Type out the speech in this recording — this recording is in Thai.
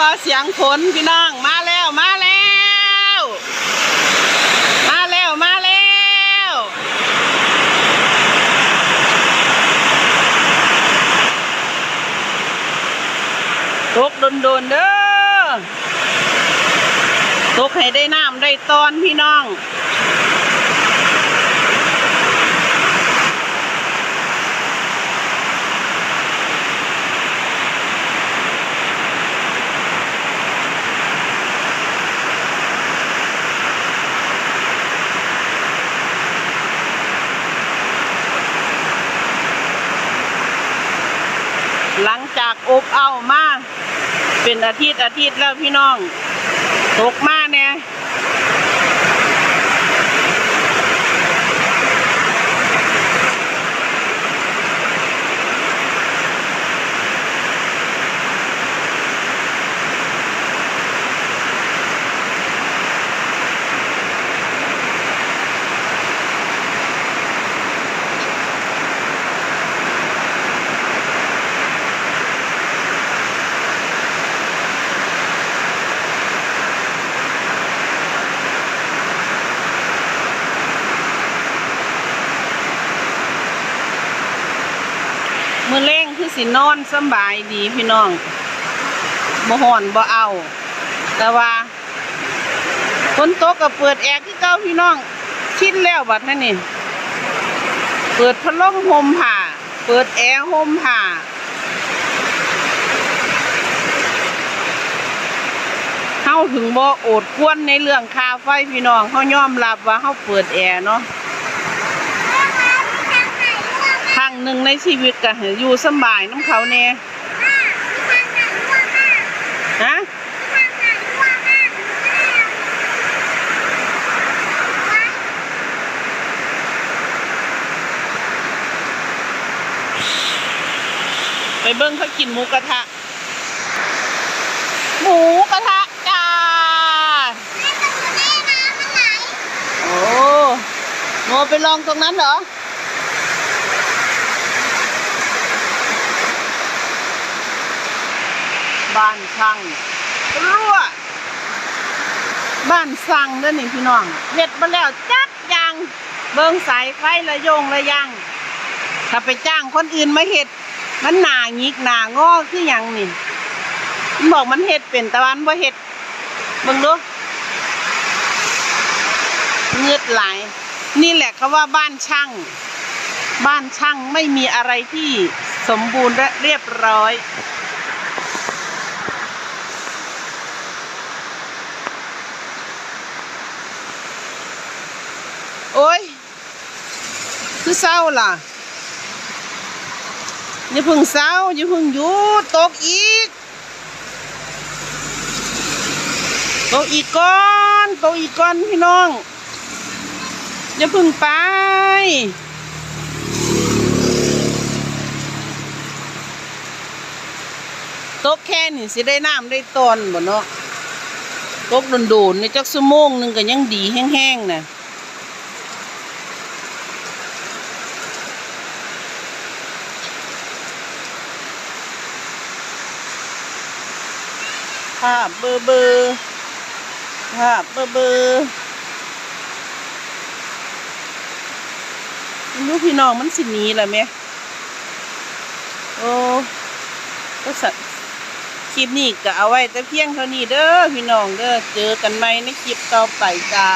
บ่เสียงฝนพี่น้องมาแล้วมาแล้ว มาแล้วมาแล้วตกโดนๆเด้อตกให้ได้น้ำได้ตอนพี่น้อง จากอบเอามา เป็นอาทิตย์อาทิตย์แล้วพี่น้อง ตกมาเนี่ย มือเล่งคือสินอนสบายดีพี่น้องบ่หอนบ่เอา แต่ว่าฝนตกก็เปิดแอร์ที่เก้าพี่น้องชินแล้วบัดนั่นนี่เปิดพัดลมห่มผ้าเปิดแอร์ห่มผ้าเฮาถึงบ่โอดกวนในเรื่องค่าไฟพี่น้องเฮายอมรับว่าเฮาเปิดแอร์เนาะครั้ง หนึ่งในชีวิตก็ให้อยู่สำบายน้ำเขาแน่ฮะไปเบิ่งเขากินหมูกระทะ หมูกระทะจ้าโอ้โมไปลองตรงนั้นเหรอ บ้านช่างรั่ว บ้านสั่งเด้อนี่พี่น้องเฮ็ดมาแล้วจักยางเบิ่งสายไฟระโยงระยัง ถ้าไปจ้างคนอื่นมาเฮ็ด มันหนาหงิกหนางอคือหยังนี่มันบอกมันเห็ดเป็นตะวันว่าเห็ดเบิ่งดูเงือดไหลนี่แหละเขาว่าบ้านช่าง บ้านช่างไม่มีอะไรที่สมบูรณ์และเรียบร้อย โอ้ย คือเศร้าล่ะอย่าเพึ่งเศร้าอย่าเพึ่งหยุดตกอีกโตอีกก้อนโตอีกก้อนพี่น้อง อย่าเพึ่งไป ตกแค่นี่สิได้น้ำได้ตอนบ่เนาะตกโดนๆในจักชั่วโมงหนึ่งก็ยังดีแห้งๆน่ะาพเบอร์เบอร์ภาพเบอร์เบอร์ลูกพี่น้องมันสิหนีแหละแม่โอ้ก็สัตว์คลิปนี้ก็เอาไว้แต่เพียงเท่านี้เด้อพี่น้องเด้อเจอกันใหม่ในคลิปต่อไปจ้า